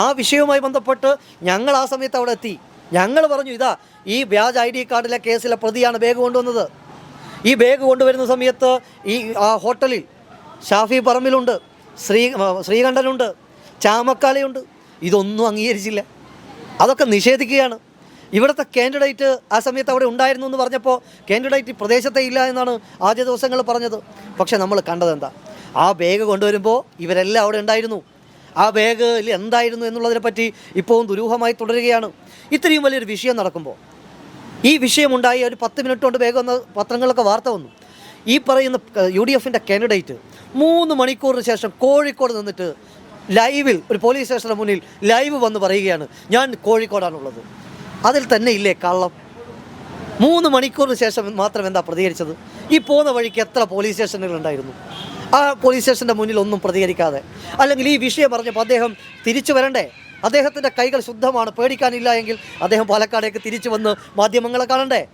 [SPEAKER 1] ആ വിഷയവുമായി ബന്ധപ്പെട്ട് ഞങ്ങൾ ആ സമയത്ത് അവിടെ എത്തി. ഞങ്ങൾ പറഞ്ഞു ഇതാ ഈ വ്യാജ ഐ ഡി കാർഡിലെ കേസിലെ പ്രതിയാണ് ബാഗ് കൊണ്ടുവന്നത്. ഈ ബാഗ് കൊണ്ടുവരുന്ന സമയത്ത് ഈ ആ ഹോട്ടലിൽ ഷാഫി പറമ്പിലുണ്ട് ശ്രീ ശ്രീകണ്ഠനുണ്ട് ചാമക്കാലയുണ്ട്. ഇതൊന്നും അംഗീകരിച്ചില്ല. അതൊക്കെ നിഷേധിക്കുകയാണ്. ഇവിടുത്തെ കാൻഡിഡേറ്റ് ആ സമയത്ത് അവിടെ ഉണ്ടായിരുന്നു എന്ന് പറഞ്ഞപ്പോൾ കാൻഡിഡേറ്റ് പ്രദേശത്തെ ഇല്ല എന്നാണ് ആദ്യ ദിവസങ്ങൾ പറഞ്ഞത്. പക്ഷേ നമ്മൾ കണ്ടത് എന്താ? ആ ബാഗ് കൊണ്ടുവരുമ്പോൾ ഇവരെല്ലാം അവിടെ ഉണ്ടായിരുന്നു. ആ ബാഗിൽ എന്തായിരുന്നു എന്നുള്ളതിനെ പറ്റി ഇപ്പോഴും ദുരൂഹമായി തുടരുകയാണ്. ഇത്രയും വലിയൊരു വിഷയം നടക്കുമ്പോൾ ഈ വിഷയമുണ്ടായി ഒരു പത്ത് മിനിറ്റ് കൊണ്ട് വേഗം വന്ന പത്രങ്ങളൊക്കെ വാർത്ത വന്നു. ഈ പറയുന്ന യു ഡി എഫിന്റെ കാൻഡിഡേറ്റ് മൂന്ന് മണിക്കൂറിന് ശേഷം കോഴിക്കോട് നിന്നിട്ട് ലൈവിൽ ഒരു പോലീസ് സ്റ്റേഷന് മുന്നിൽ ലൈവ് വന്ന് പറയുകയാണ് ഞാൻ കോഴിക്കോടാണുള്ളത്. അതിൽ തന്നെ ഇല്ലേ കള്ളം? മൂന്ന് മണിക്കൂറിന് ശേഷം മാത്രം എന്താ പ്രതികരിച്ചത്? ഈ പോകുന്ന വഴിക്ക് എത്ര പോലീസ് സ്റ്റേഷനുകൾ ഉണ്ടായിരുന്നു? ആ പോലീസ് സ്റ്റേഷന്റെ മുന്നിൽ ഒന്നും പ്രതികരിക്കാതെ. അല്ലെങ്കിൽ ഈ വിഷയം പറഞ്ഞപ്പോൾ അദ്ദേഹം തിരിച്ചു വരണ്ടേ? അദ്ദേഹത്തിന്റെ കൈകൾ ശുദ്ധമാണ് പേടിക്കാനില്ല എങ്കിൽ അദ്ദേഹം പാലക്കാടേക്ക് തിരിച്ചു വന്ന് മാധ്യമങ്ങളെ കാണണ്ടേ?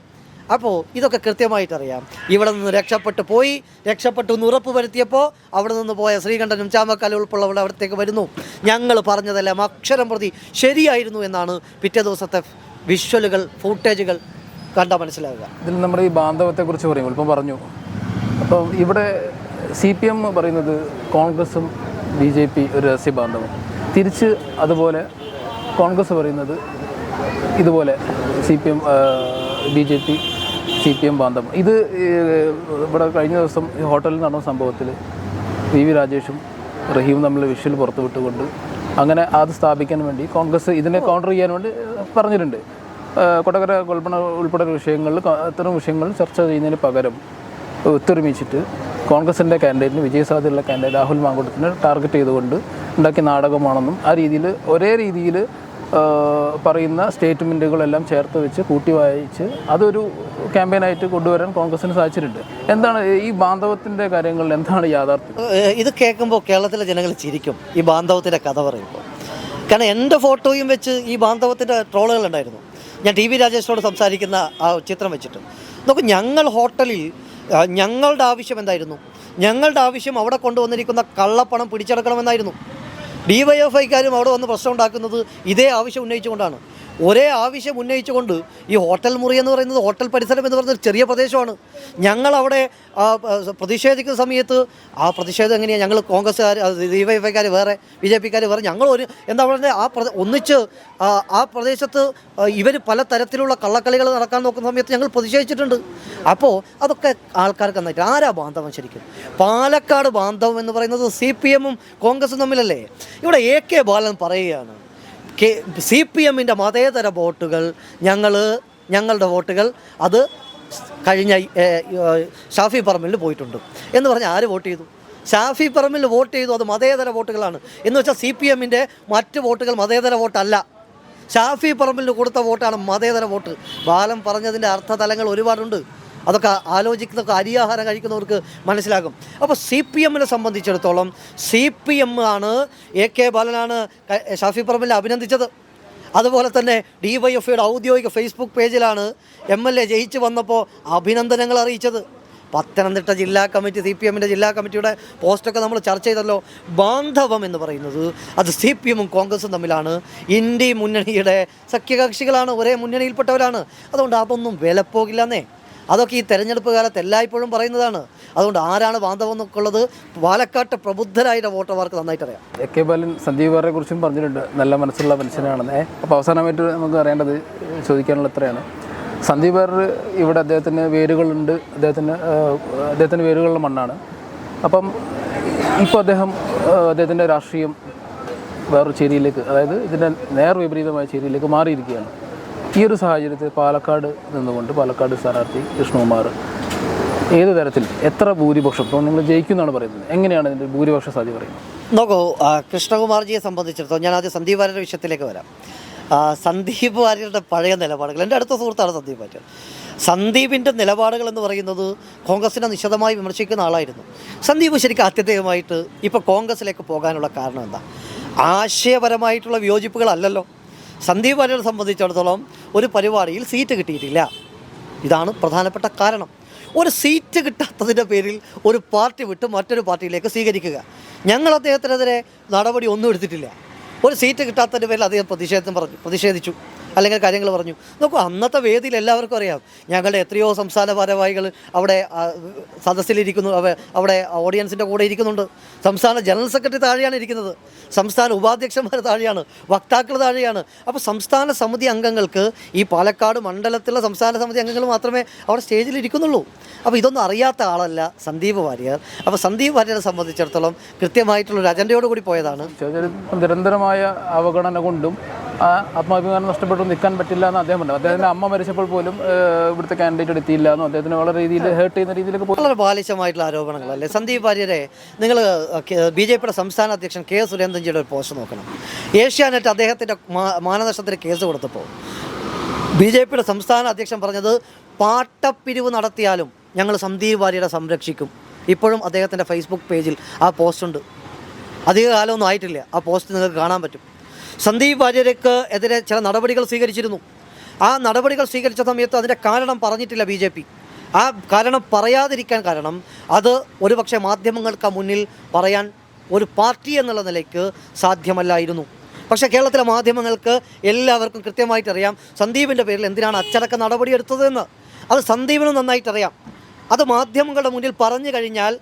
[SPEAKER 1] അപ്പോൾ ഇതൊക്കെ കൃത്യമായിട്ടറിയാം. ഇവിടെ നിന്ന് രക്ഷപ്പെട്ട് പോയി. രക്ഷപ്പെട്ടു എന്ന് ഉറപ്പ് വരുത്തിയപ്പോൾ അവിടെ നിന്ന് പോയ ശ്രീകണ്ഠനും ചാമക്കാലും ഉൾപ്പെടെ അവിടത്തേക്ക് വരുന്നു. ഞങ്ങൾ പറഞ്ഞതെല്ലാം അക്ഷരം പ്രതി ശരിയായിരുന്നു എന്നാണ് പിറ്റേ ദിവസത്തെ വിഷ്വലുകൾ ഫൂട്ടേജുകൾ കണ്ടാൽ മനസ്സിലാവുക.
[SPEAKER 2] ഇതിൽ നമ്മുടെ ഈ ബാന്ധവത്തെക്കുറിച്ച് പറയുമ്പോൾ ഇപ്പം പറഞ്ഞു. അപ്പം ഇവിടെ സി പി എം പറയുന്നത് കോൺഗ്രസും ബി ജെ പി ഒരു രഹസ്യ ബാന്ധവം. തിരിച്ച് അതുപോലെ കോൺഗ്രസ് പറയുന്നത് ഇതുപോലെ C P M B J P C P M ബാന്ധവം. ഇത് ഇവിടെ കഴിഞ്ഞ ദിവസം ഹോട്ടലിൽ നടന്ന സംഭവത്തിൽ വി വി രാജേഷും റഹീം തമ്മിൽ വിഷ്വൽ പുറത്തു വിട്ടുകൊണ്ട് അങ്ങനെ അത് സ്ഥാപിക്കാൻ വേണ്ടി കോൺഗ്രസ് ഇതിനെ കൗണ്ടർ ചെയ്യാൻ വേണ്ടി പറഞ്ഞിട്ടുണ്ട്. കൊടകര കൊൽപ്പണ ഉൾപ്പെടെ വിഷയങ്ങളിൽ അത്തരം വിഷയങ്ങൾ ചർച്ച ചെയ്യുന്നതിന് പകരം ഒത്തൊരുമിച്ചിട്ട് കോൺഗ്രസിന്റെ കാൻഡിഡേറ്റിന് വിജയസാധ്യതയുള്ള കാൻഡിഡേറ്റ് രാഹുൽ മാങ്കുട്ടത്തിനെ ടാർഗറ്റ് ചെയ്തുകൊണ്ട് ഉണ്ടാക്കിയ നാടകമാണെന്നും ആ രീതിയിൽ ഒരേ രീതിയിൽ പറയുന്ന സ്റ്റേറ്റ്മെന്റുകളെല്ലാം ചേർത്ത് വെച്ച് കൂട്ടി വായിച്ച് അതൊരു ക്യാമ്പയിനായിട്ട് കൊണ്ടുവരാൻ കോൺഗ്രസിന് സാധിച്ചിട്ടുണ്ട്. എന്താണ് ഈ ബാന്ധവത്തിന്റെ കാര്യങ്ങളിൽ എന്താണ് യാഥാർത്ഥ്യം?
[SPEAKER 1] ഇത് കേൾക്കുമ്പോൾ കേരളത്തിലെ ജനങ്ങൾ ചിരിക്കും ഈ ബാന്ധവത്തിന്റെ കഥ പറയുമ്പോൾ. കാരണം എന്റെ ഫോട്ടോയും വെച്ച് ഈ ബാന്ധവത്തിന്റെ ട്രോളുകൾ ഉണ്ടായിരുന്നു ഞാൻ ടി വി രാജേഷിനോട് സംസാരിക്കുന്ന ആ ചിത്രം വെച്ചിട്ട്. നോക്കൂ ഞങ്ങൾ ഹോട്ടലിൽ ഞങ്ങളുടെ ആവശ്യം എന്തായിരുന്നു? ഞങ്ങളുടെ ആവശ്യം അവിടെ കൊണ്ടുവന്നിരിക്കുന്ന കള്ളപ്പണം പിടിച്ചെടുക്കണമെന്നായിരുന്നു. ഡി വൈ എഫ് ഐക്കാരും അവിടെ വന്ന് പ്രശ്നം ഉണ്ടാക്കുന്നത് ഇതേ ആവശ്യം ഉന്നയിച്ചുകൊണ്ടാണ്. ഒരേ ആവശ്യം ഉന്നയിച്ചുകൊണ്ട് ഈ ഹോട്ടൽ മുറി എന്ന് പറയുന്നത് ഹോട്ടൽ പരിസരം എന്ന് പറയുന്നത് ചെറിയ പ്രദേശമാണ്. ഞങ്ങൾ അവിടെ പ്രതിഷേധിക്കുന്ന സമയത്ത് ആ പ്രതിഷേധം എങ്ങനെയാണ് ഞങ്ങൾ കോൺഗ്രസ്സുകാർ ഡി വൈ എഫ് ഐക്കാർ വേറെ ബി ജെ പിക്കാർ വേറെ ഞങ്ങൾ ഒരു എന്താ പറയുക ആ ഒന്നിച്ച് ആ, പ്രദേശത്ത് ഇവർ പല തരത്തിലുള്ള കള്ളക്കളികൾ നടക്കാൻ നോക്കുന്ന സമയത്ത് ഞങ്ങൾ പ്രതിഷേധിച്ചിട്ടുണ്ട്. അപ്പോൾ അതൊക്കെ ആൾക്കാർക്ക് നന്നായിട്ട് ആരാ ബാന്ധവം ശരിക്കും? പാലക്കാട് ബാന്ധവം എന്ന് പറയുന്നത് സി പി എമ്മും കോൺഗ്രസും തമ്മിലല്ലേ? ഇവിടെ എ കെ ബാലൻ പറയുകയാണ് കെ സി പി എമ്മിന്റെ മതേതര വോട്ടുകൾ ഞങ്ങൾ ഞങ്ങളുടെ വോട്ടുകൾ അത് കഴിഞ്ഞ ഷാഫി പറമ്പിൽ പോയിട്ടുണ്ട്. എന്ന് പറഞ്ഞാൽ ആര് വോട്ട് ചെയ്തു? ഷാഫി പറമ്പിൽ വോട്ട് ചെയ്തു അത് മതേതര വോട്ടുകളാണ്. എന്ന് വെച്ചാൽ സി പി എമ്മിന്റെ മറ്റ് വോട്ടുകൾ മതേതര വോട്ടല്ല. ഷാഫി പറമ്പിൽ കൊടുത്ത വോട്ടാണ് മതേതര വോട്ട്. ബാലം പറഞ്ഞതിന്റെ അർത്ഥതലങ്ങൾ ഒരുപാടുണ്ട്. അതൊക്കെ ആലോചിക്കുന്നതൊക്കെ അരിയാഹാരം കഴിക്കുന്നവർക്ക് മനസ്സിലാകും. അപ്പോൾ സി പി എമ്മിനെ സംബന്ധിച്ചിടത്തോളം സി പി എം ആണ് എ കെ ബാലനാണ് ഷാഫി പറമ്പിൽ അഭിനന്ദിച്ചത്. അതുപോലെ തന്നെ ഡി വൈ എഫ് ഐയുടെ ഔദ്യോഗിക ഫേസ്ബുക്ക് പേജിലാണ് എം എൽ എ ജയിച്ചു വന്നപ്പോൾ അഭിനന്ദനങ്ങൾ അറിയിച്ചത്. പത്തനംതിട്ട ജില്ലാ കമ്മിറ്റി സി പി എമ്മിന്റെ ജില്ലാ കമ്മിറ്റിയുടെ പോസ്റ്റൊക്കെ നമ്മൾ ചർച്ച ചെയ്തല്ലോ. ബാന്ധവം എന്ന് പറയുന്നത് അത് സി പി എമ്മും കോൺഗ്രസും തമ്മിലാണ്. ഇന്ത്യ മുന്നണിയുടെ സഖ്യകക്ഷികളാണ് ഒരേ മുന്നണിയിൽപ്പെട്ടവരാണ്. അതുകൊണ്ട് അതൊന്നും വിലപ്പോകില്ലെന്നേ അതൊക്കെ ഈ തെരഞ്ഞെടുപ്പ് കാലത്ത് എല്ലായ്പ്പോഴും പറയുന്നതാണ്. അതുകൊണ്ട് ആരാണ് ബാന്ധവം എന്നൊക്കെ ഉള്ളത് പാലക്കാട്ട് പ്രബുദ്ധരായ വോട്ടർമാർക്ക് നന്നായിട്ട് അറിയാം
[SPEAKER 2] എ കെ ബാലൻ സഞ്ജീവ് വാറിനെ കുറിച്ചും പറഞ്ഞിട്ടുണ്ട്. നല്ല മനസ്സുള്ള മനുഷ്യനാണെന്ന്. അപ്പോൾ അവസാനമായിട്ട് നമുക്ക് അറിയേണ്ടത് ചോദിക്കാനുള്ള ഇത്രയാണ് സന്ദീപ് ഇവിടെ അദ്ദേഹത്തിന് വേരുകളുണ്ട്. അദ്ദേഹത്തിന് അദ്ദേഹത്തിന് വേരുകളുള്ള മണ്ണാണ്. അപ്പം ഇപ്പോൾ അദ്ദേഹം അദ്ദേഹത്തിന്റെ രാഷ്ട്രീയം വേറൊരു ചേരിയിലേക്ക് അതായത് ഇതിന്റെ നേർ വിപരീതമായ ചേരിയിലേക്ക് മാറിയിരിക്കുകയാണ്. ഈ ഒരു സാഹചര്യത്തിൽ പാലക്കാട് നിന്നുകൊണ്ട് പാലക്കാട് സ്ഥാനാർത്ഥി കൃഷ്ണകുമാർ ഏത് തരത്തിൽ എത്ര ഭൂരിപക്ഷം? ഇപ്പോൾ നിങ്ങൾ ജയിക്കുമെന്നാണ് പറയുന്നത്. എങ്ങനെയാണ് ഇതിന്റെ ഭൂരിപക്ഷ സാധ്യത പറയുന്നത്?
[SPEAKER 1] നോക്കൂ കൃഷ്ണകുമാർജിയെ സംബന്ധിച്ചിടത്തോളം ഞാൻ ആദ്യം സന്ദീപ് വാര്യരുടെ വിഷയത്തിലേക്ക് വരാം. സന്ദീപ് വാര്യരുടെ പഴയ നിലപാടുകൾ. എന്റെ അടുത്ത സുഹൃത്താണ് സന്ദീപ് വാര്യർ. സന്ദീപിന്റെ നിലപാടുകൾ എന്ന് പറയുന്നത് കോൺഗ്രസിനെ നിശിതമായി വിമർശിക്കുന്ന ആളായിരുന്നു. സന്ദീപ് ശരിക്കും ആത്യന്തികമായിട്ട് ഇപ്പോൾ കോൺഗ്രസിലേക്ക് പോകാനുള്ള കാരണം എന്താ? ആശയപരമായിട്ടുള്ള വിയോജിപ്പുകളല്ലല്ലോ. സന്ദീപ് വാര്യരെ സംബന്ധിച്ചിടത്തോളം ഒരു പരിപാടിയിൽ സീറ്റ് കിട്ടിയിട്ടില്ല. ഇതാണ് പ്രധാനപ്പെട്ട കാരണം. ഒരു സീറ്റ് കിട്ടാത്തതിന്റെ പേരിൽ ഒരു പാർട്ടി വിട്ട് മറ്റൊരു പാർട്ടിയിലേക്ക് സ്വീകരിക്കുക. ഞങ്ങൾ അദ്ദേഹത്തിനെതിരെ നടപടി ഒന്നും എടുത്തിട്ടില്ല. ഒരു സീറ്റ് കിട്ടാത്തതിന്റെ പേരിൽ അദ്ദേഹം പ്രതിഷേധം പറഞ്ഞു പ്രതിഷേധിച്ചു. അല്ലെങ്കിൽ കാര്യങ്ങൾ പറഞ്ഞു. നോക്കൂ അന്നത്തെ വേദിയിൽ എല്ലാവർക്കും അറിയാം. ഞങ്ങളുടെ എത്രയോ സംസ്ഥാന ഭാരവാഹികൾ അവിടെ സദസ്സിലിരിക്കുന്നു അവ- അവിടെ ഓഡിയൻസിന്റെ കൂടെ ഇരിക്കുന്നുണ്ട്. സംസ്ഥാന ജനറൽ സെക്രട്ടറി താഴെയാണ് ഇരിക്കുന്നത്. സംസ്ഥാന ഉപാധ്യക്ഷന്മാർ താഴെയാണ്. വക്താക്കൾ താഴെയാണ്. അപ്പോൾ സംസ്ഥാന സമിതി അംഗങ്ങൾക്ക് ഈ പാലക്കാട് മണ്ഡലത്തിലുള്ള സംസ്ഥാന സമിതി അംഗങ്ങൾ മാത്രമേ അവിടെ സ്റ്റേജിൽ ഇരിക്കുന്നുള്ളൂ. അപ്പോൾ ഇതൊന്നും അറിയാത്ത ആളല്ല സന്ദീപ് വാര്യർ. അപ്പോൾ സന്ദീപ് വാര്യരെ സംബന്ധിച്ചിടത്തോളം കൃത്യമായിട്ടുള്ള ഒരു അജണ്ടയോട് കൂടി പോയതാണ്
[SPEAKER 2] നിരന്തരമായ അവഗണന കൊണ്ടും ആ ആത്മാഭിമാനം നഷ്ടപ്പെട്ടു നിൽക്കാൻ പറ്റില്ല എന്ന് അദ്ദേഹം പറഞ്ഞു. അദ്ദേഹത്തിന്റെ അമ്മ മരിച്ചപ്പോൾ പോലും ഇവിടുത്തെ കാൻഡിഡേറ്റ് എടുത്തില്ല എന്നും അദ്ദേഹത്തിന് വളരെ രീതിയിൽ ഹേർട്ട് ചെയ്യുന്ന രീതിയിലൊക്കെ
[SPEAKER 1] വളരെ ബാലിശമായിട്ടുള്ള ആരോപണങ്ങളല്ലേ? സന്ദീപ് ഭാര്യരെ നിങ്ങൾ ബി ജെ പിയുടെ സംസ്ഥാന അധ്യക്ഷൻ കെ സുരേന്ദ്രൻജിയുടെ ഒരു പോസ്റ്റ് നോക്കണം. ഏഷ്യാനെറ്റ് അദ്ദേഹത്തിന്റെ മാനനഷ്ടത്തിന് കേസ് കൊടുത്തപ്പോൾ ബി ജെ പിയുടെ സംസ്ഥാന അധ്യക്ഷൻ പറഞ്ഞത് പാട്ടപ്പിരിവ് നടത്തിയാലും ഞങ്ങൾ സന്ദീപ് വാര്യരെ സംരക്ഷിക്കും. ഇപ്പോഴും അദ്ദേഹത്തിന്റെ ഫേസ്ബുക്ക് പേജിൽ ആ പോസ്റ്റുണ്ട് അധിക കാലമൊന്നും ആയിട്ടില്ല. ആ പോസ്റ്റ് നിങ്ങൾക്ക് കാണാൻ പറ്റും. സന്ദീപ് വാര്യർക്ക് എതിരെ ചില നടപടികൾ സ്വീകരിച്ചിരുന്നു. ആ നടപടികൾ സ്വീകരിച്ച സമയത്ത് അതിന്റെ കാരണം പറഞ്ഞിട്ടില്ല ബി ജെ പി. ആ കാരണം പറയാതിരിക്കാൻ കാരണം അത് ഒരുപക്ഷെ മാധ്യമങ്ങൾക്ക് മുന്നിൽ പറയാൻ ഒരു പാർട്ടി എന്നുള്ള നിലയ്ക്ക് സാധ്യമല്ലായിരുന്നു. പക്ഷേ കേരളത്തിലെ മാധ്യമങ്ങൾക്ക് എല്ലാവർക്കും കൃത്യമായിട്ട് അറിയാം സന്ദീപിന്റെ പേരിൽ എന്തിനാണ് അച്ചടക്ക നടപടി എടുത്തതെന്ന്. അത് സന്ദീപിന് നന്നായിട്ടറിയാം അത് മാധ്യമങ്ങളുടെ മുന്നിൽ പറഞ്ഞു കഴിഞ്ഞാൽ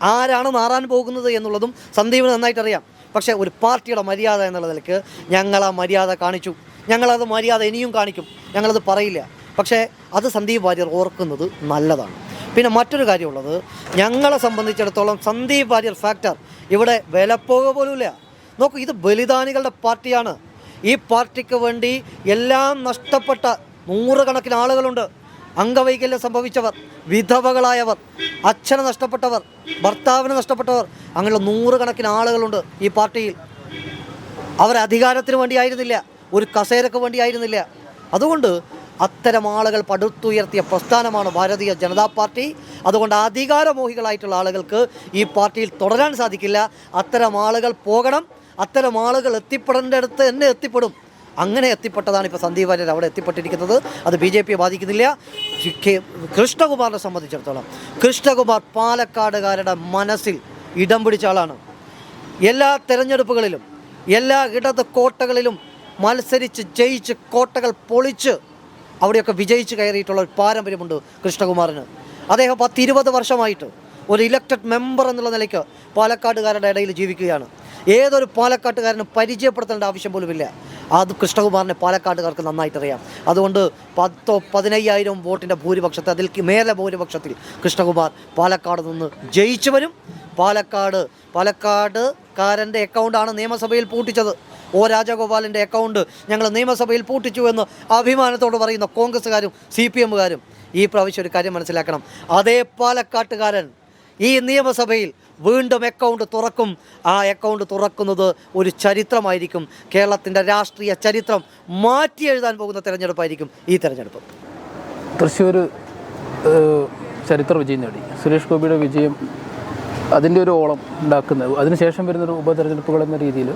[SPEAKER 1] ആരാണ് മാറാൻ പോകുന്നത് എന്നുള്ളതും സന്ദീപിന് നന്നായിട്ട് അറിയാം. പക്ഷേ ഒരു പാർട്ടിയുടെ മര്യാദ എന്നുള്ള നിലയ്ക്ക് ഞങ്ങൾ ആ മര്യാദ കാണിച്ചു. ഞങ്ങളത് മര്യാദ ഇനിയും കാണിക്കും. ഞങ്ങളത് പറയില്ല. പക്ഷേ അത് സന്ദീപ് വാര്യർ ഓർക്കുന്നത് നല്ലതാണ്. പിന്നെ മറ്റൊരു കാര്യമുള്ളത് ഞങ്ങളെ സംബന്ധിച്ചിടത്തോളം സന്ദീപ് വാര്യർ ഫാക്ടർ ഇവിടെ വിലപ്പോക പോലുമില്ല. നോക്കൂ ഇത് ബലിദാനികളുടെ പാർട്ടിയാണ്. ഈ പാർട്ടിക്ക് വേണ്ടി എല്ലാം നഷ്ടപ്പെട്ട നൂറുകണക്കിന് ആളുകളുണ്ട്. അംഗവൈകല്യം സംഭവിച്ചവർ വിധവകളായവർ അച്ഛനെ നഷ്ടപ്പെട്ടവർ ഭർത്താവിനെ നഷ്ടപ്പെട്ടവർ അങ്ങനെയുള്ള നൂറുകണക്കിന് ആളുകളുണ്ട് ഈ പാർട്ടിയിൽ. അവർ അധികാരത്തിന് വേണ്ടിയായിരുന്നില്ല ഒരു കസേരക്ക് വേണ്ടിയായിരുന്നില്ല അതുകൊണ്ട് അത്തരം ആളുകൾ പടുത്തുയർത്തിയ പ്രസ്ഥാനമാണ് ഭാരതീയ ജനതാ പാർട്ടി. അതുകൊണ്ട് അധികാരമോഹികളായിട്ടുള്ള ആളുകൾക്ക് ഈ പാർട്ടിയിൽ തുടരാൻ സാധിക്കില്ല. അത്തരം ആളുകൾ പോകണം അത്തരം ആളുകൾ എത്തിപ്പെടേണ്ട അടുത്ത് തന്നെ എത്തിപ്പെടും. അങ്ങനെ എത്തിപ്പെട്ടതാണ് ഇപ്പോൾ സന്ദീപ് വാര്യർ അവിടെ എത്തിപ്പെട്ടിരിക്കുന്നത്. അത് ബി ജെ പിയെ ബാധിക്കുന്നില്ല. കെ- കൃഷ്ണകുമാറിനെ സംബന്ധിച്ചിടത്തോളം. കൃഷ്ണകുമാർ പാലക്കാടുകാരുടെ മനസ്സിൽ ഇടം പിടിച്ച ആളാണ്. എല്ലാ തിരഞ്ഞെടുപ്പുകളിലും എല്ലാ ഇടത് കോട്ടകളിലും മത്സരിച്ച് ജയിച്ച് കോട്ടകൾ പൊളിച്ച് അവിടെയൊക്കെ വിജയിച്ച് കയറിയിട്ടുള്ള ഒരു പാരമ്പര്യമുണ്ട് കൃഷ്ണകുമാറിന്. അദ്ദേഹം പത്തിരുപത് വർഷമായിട്ട് ഒരു ഇലക്റ്റഡ് മെമ്പർ എന്നുള്ള നിലയ്ക്ക് പാലക്കാട്ടുകാരുടെ ഇടയിൽ ജീവിക്കുകയാണ്. ഏതൊരു പാലക്കാട്ടുകാരനും പരിചയപ്പെടുത്തേണ്ട ആവശ്യം പോലുമില്ല അത് കൃഷ്ണകുമാറിനെ പാലക്കാട്ടുകാർക്ക് നന്നായിട്ടറിയാം. അതുകൊണ്ട് പത്തോ പതിനയ്യായിരം വോട്ടിന്റെ ഭൂരിപക്ഷത്തിൽ അതിൽ മേലെ ഭൂരിപക്ഷത്തിൽ കൃഷ്ണകുമാർ പാലക്കാട് നിന്ന് ജയിച്ചു വരും. പാലക്കാട് പാലക്കാടുകാരന്റെ അക്കൗണ്ടാണ് നിയമസഭയിൽ പൂട്ടിച്ചത്. ഒ രാജഗോപാലിന്റെ അക്കൗണ്ട് ഞങ്ങൾ നിയമസഭയിൽ പൂട്ടിച്ചു എന്ന് അഭിമാനത്തോട് പറയുന്ന കോൺഗ്രസ്സുകാരും സി പി എമ്മുകാരും ഈ പ്രാവശ്യം ഒരു കാര്യം മനസ്സിലാക്കണം. അതേ പാലക്കാട്ടുകാരൻ ഈ നിയമസഭയിൽ വീണ്ടും അക്കൗണ്ട് തുറക്കും. ആ അക്കൗണ്ട് തുറക്കുന്നത് ഒരു ചരിത്രമായിരിക്കും. കേരളത്തിന്റെ രാഷ്ട്രീയ ചരിത്രം മാറ്റി എഴുതാൻ പോകുന്ന തിരഞ്ഞെടുപ്പായിരിക്കും ഈ തിരഞ്ഞെടുപ്പ്.
[SPEAKER 2] തൃശ്ശൂർ ചരിത്ര വിജയം നേടി. സുരേഷ് ഗോപിയുടെ വിജയം അതിന്റെ ഒരു ഓളം ഉണ്ടാക്കുന്നത് അതിനുശേഷം വരുന്നൊരു ഉപതെരഞ്ഞെടുപ്പുകൾ എന്ന രീതിയിൽ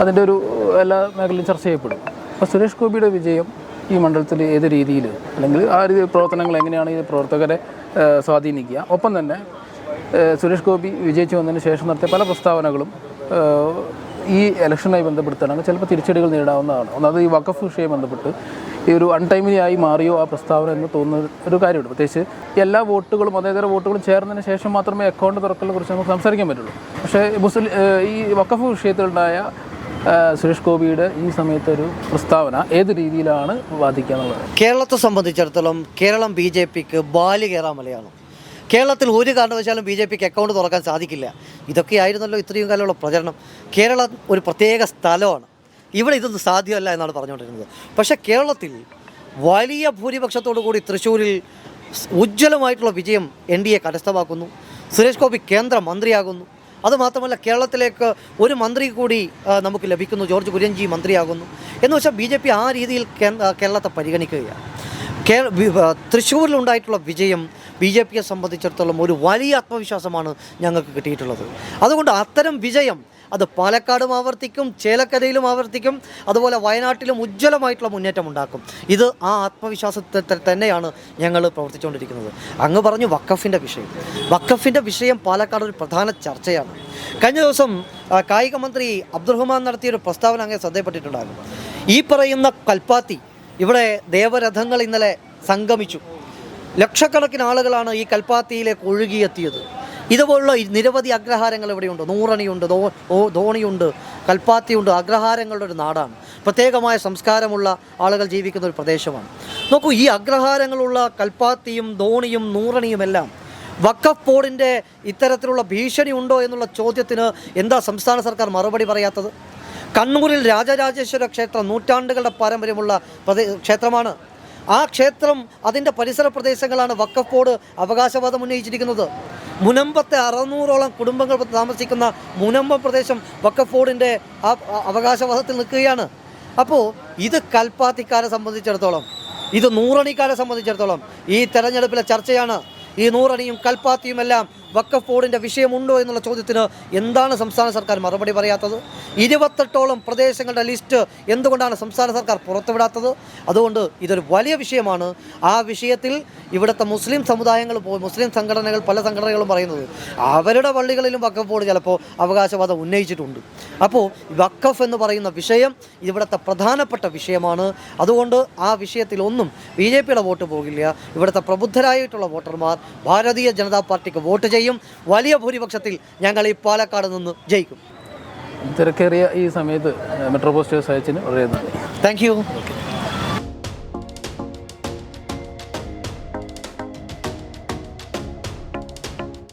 [SPEAKER 2] അതിന്റെ ഒരു എല്ലാ മേഖലയിലും ചർച്ച ചെയ്യപ്പെടും. അപ്പോൾ സുരേഷ് ഗോപിയുടെ വിജയം ഈ മണ്ഡലത്തിൽ ഏത് രീതിയിൽ അല്ലെങ്കിൽ ആ രീതി പ്രവർത്തനങ്ങൾ എങ്ങനെയാണ് ഈ പ്രവർത്തകരെ സ്വാധീനിക്കുക? ഒപ്പം തന്നെ സുരേഷ് ഗോപി വിജയിച്ചു വന്നതിന് ശേഷം നടത്തിയ പല പ്രസ്താവനകളും ഈ ഇലക്ഷനുമായി ബന്ധപ്പെടുത്തുകയാണെങ്കിൽ ചിലപ്പോൾ തിരിച്ചടികൾ നേരിടാവുന്നതാണ്. ഒന്നാമത് ഈ വഖഫ് വിഷയം ബന്ധപ്പെട്ട് ഈ ഒരു അൺടൈമിലി ആയി മാറിയോ ആ പ്രസ്താവന എന്ന് തോന്നുന്ന ഒരു കാര്യമുണ്ട്. പ്രത്യേകിച്ച് എല്ലാ വോട്ടുകളും അതേതര വോട്ടുകളും ചേർന്നതിന് ശേഷം മാത്രമേ അക്കൗണ്ട് തുറക്കലിനെ കുറിച്ച് നമുക്ക് സംസാരിക്കാൻ പറ്റുള്ളൂ. പക്ഷേ മുസ്ലിം ഈ വഖഫ് വിഷയത്തിലുണ്ടായ സുരേഷ് ഗോപിയുടെ ഈ സമയത്തെ ഒരു പ്രസ്താവന ഏത് രീതിയിലാണ് ബാധിക്കുക എന്നുള്ളത്?
[SPEAKER 1] കേരളത്തെ സംബന്ധിച്ചിടത്തോളം കേരളം ബി ജെ പിക്ക് ബാൽ കേരളത്തിൽ ഒരു കാരണവശാലും ബി ജെ പിക്ക് അക്കൗണ്ട് തുറക്കാൻ സാധിക്കില്ല. ഇതൊക്കെയായിരുന്നല്ലോ ഇത്രയും കാലമുള്ള പ്രചരണം. കേരളം ഒരു പ്രത്യേക സ്ഥലമാണ്. ഇവിടെ ഇതൊന്നും സാധ്യമല്ല എന്നാണ് പറഞ്ഞുകൊണ്ടിരുന്നത്. പക്ഷേ കേരളത്തിൽ വലിയ ഭൂരിപക്ഷത്തോടു കൂടി തൃശ്ശൂരിൽ ഉജ്ജ്വലമായിട്ടുള്ള വിജയം എൻ ഡി എ കരസ്ഥമാക്കുന്നു. സുരേഷ് ഗോപി കേന്ദ്ര മന്ത്രിയാകുന്നു അതുമാത്രമല്ല കേരളത്തിലേക്ക് ഒരു മന്ത്രി കൂടി നമുക്ക് ലഭിക്കുന്നു. ജോർജ് കുര്യൻജി മന്ത്രിയാകുന്നു. എന്ന് വെച്ചാൽ ബി ജെ പി ആ രീതിയിൽ കേരളത്തെ പരിഗണിക്കുകയാണ്. തൃശ്ശൂരിലുണ്ടായിട്ടുള്ള വിജയം ബി ജെ പിയെ സംബന്ധിച്ചിടത്തോളം ഒരു വലിയ ആത്മവിശ്വാസമാണ് ഞങ്ങൾക്ക് കിട്ടിയിട്ടുള്ളത്. അതുകൊണ്ട് അത്തരം വിജയം അത് പാലക്കാടും ആവർത്തിക്കും ചേലക്കരയിലും ആവർത്തിക്കും അതുപോലെ വയനാട്ടിലും ഉജ്ജ്വലമായിട്ടുള്ള മുന്നേറ്റം ഉണ്ടാക്കും. ഇത് ആ ആത്മവിശ്വാസത്തെ തന്നെയാണ് ഞങ്ങൾ പ്രവർത്തിച്ചുകൊണ്ടിരിക്കുന്നത്. അങ്ങ് പറഞ്ഞു വക്കഫിന്റെ വിഷയം. വക്കഫിന്റെ വിഷയം പാലക്കാട് ഒരു പ്രധാന ചർച്ചയാണ്. കഴിഞ്ഞ ദിവസം കായിക മന്ത്രി അബ്ദുറഹ്മാൻ നടത്തിയൊരു പ്രസ്താവന അങ്ങനെ ശ്രദ്ധയപ്പെട്ടിട്ടുണ്ടായിരുന്നു ഈ പറയുന്ന കൽപ്പാത്തി ഇവിടെ ദേവരഥങ്ങൾ ഇന്നലെ സംഗമിച്ചു. ലക്ഷക്കണക്കിന് ആളുകളാണ് ഈ കൽപ്പാത്തിയിലേക്ക് ഒഴുകിയെത്തിയത്. ഇതുപോലുള്ള നിരവധി അഗ്രഹാരങ്ങൾ ഇവിടെയുണ്ട്. നൂറണിയുണ്ട് ദോ ധോണിയുണ്ട് കൽപ്പാത്തിയുണ്ട് അഗ്രഹാരങ്ങളുടെ ഒരു നാടാണ്. പ്രത്യേകമായ സംസ്കാരമുള്ള ആളുകൾ ജീവിക്കുന്ന ഒരു പ്രദേശമാണ്. നോക്കൂ ഈ അഗ്രഹാരങ്ങളുള്ള കൽപ്പാത്തിയും ധോണിയും നൂറണിയുമെല്ലാം വക്കഫ് ബോർഡിന്റെ ഇത്തരത്തിലുള്ള ഭീഷണി ഉണ്ടോ എന്നുള്ള ചോദ്യത്തിന് എന്താ സംസ്ഥാന സർക്കാർ മറുപടി പറയാത്തത്? കണ്ണൂരിൽ രാജരാജേശ്വര ക്ഷേത്രം നൂറ്റാണ്ടുകളുടെ പാരമ്പര്യമുള്ള ക്ഷേത്രമാണ്. ആ ക്ഷേത്രം അതിന്റെ പരിസര പ്രദേശങ്ങളാണ് വക്കഫ് ബോർഡ് അവകാശവാദം ഉന്നയിച്ചിരിക്കുന്നത്. മുനമ്പത്തെ അറുന്നൂറോളം കുടുംബങ്ങൾ താമസിക്കുന്ന മുനമ്പം പ്രദേശം വക്കഫ് ബോർഡിന്റെ ആ അവകാശവാദത്തിൽ നിൽക്കുകയാണ്. അപ്പോൾ ഇത് കൽപ്പാത്തിക്കാരെ സംബന്ധിച്ചിടത്തോളം ഇത് നൂറണിക്കാരെ സംബന്ധിച്ചിടത്തോളം ഈ തെരഞ്ഞെടുപ്പിലെ ചർച്ചയാണ്. ഈ നൂറടിയും കൽപ്പാത്തിയും എല്ലാം വക്കഫ് ബോർഡിന്റെ വിഷയമുണ്ടോ എന്നുള്ള ചോദ്യത്തിന് എന്താണ് സംസ്ഥാന സർക്കാർ മറുപടി പറയാത്തത്? ഇരുപത്തെട്ടോളം പ്രദേശങ്ങളുടെ ലിസ്റ്റ് എന്തുകൊണ്ടാണ് സംസ്ഥാന സർക്കാർ പുറത്തുവിടാത്തത്? അതുകൊണ്ട് ഇതൊരു വലിയ വിഷയമാണ്. ആ വിഷയത്തിൽ ഇവിടുത്തെ മുസ്ലിം സമുദായങ്ങൾ മുസ്ലിം സംഘടനകൾ പല സംഘടനകളും പറയുന്നത് അവരുടെ പള്ളികളിലും വക്കഫ് ബോർഡ് ചിലപ്പോൾ അവകാശവാദം ഉന്നയിച്ചിട്ടുണ്ട്. അപ്പോൾ വക്കഫ് എന്ന് പറയുന്ന വിഷയം ഇവിടുത്തെ പ്രധാനപ്പെട്ട വിഷയമാണ്. അതുകൊണ്ട് ആ വിഷയത്തിലൊന്നും ബി ജെ പിയുടെ വോട്ട് പോകില്ല. ഇവിടുത്തെ പ്രബുദ്ധരായിട്ടുള്ള വോട്ടർമാർ ഭാരതീയ ജനതാ പാർട്ടിക്ക് വോട്ട് ചെയ്യും. വലിയ ഭൂരിപക്ഷത്തിൽ ഞങ്ങൾ ഈ പാലക്കാട് നിന്ന് ജയിക്കും.
[SPEAKER 2] തിരക്കേറിയ ഈ സമയത്ത് മെട്രോ പോസ്റ്റേഴ്സ് അയച്ചതിന് വളരെ നന്ദി.
[SPEAKER 1] Thank you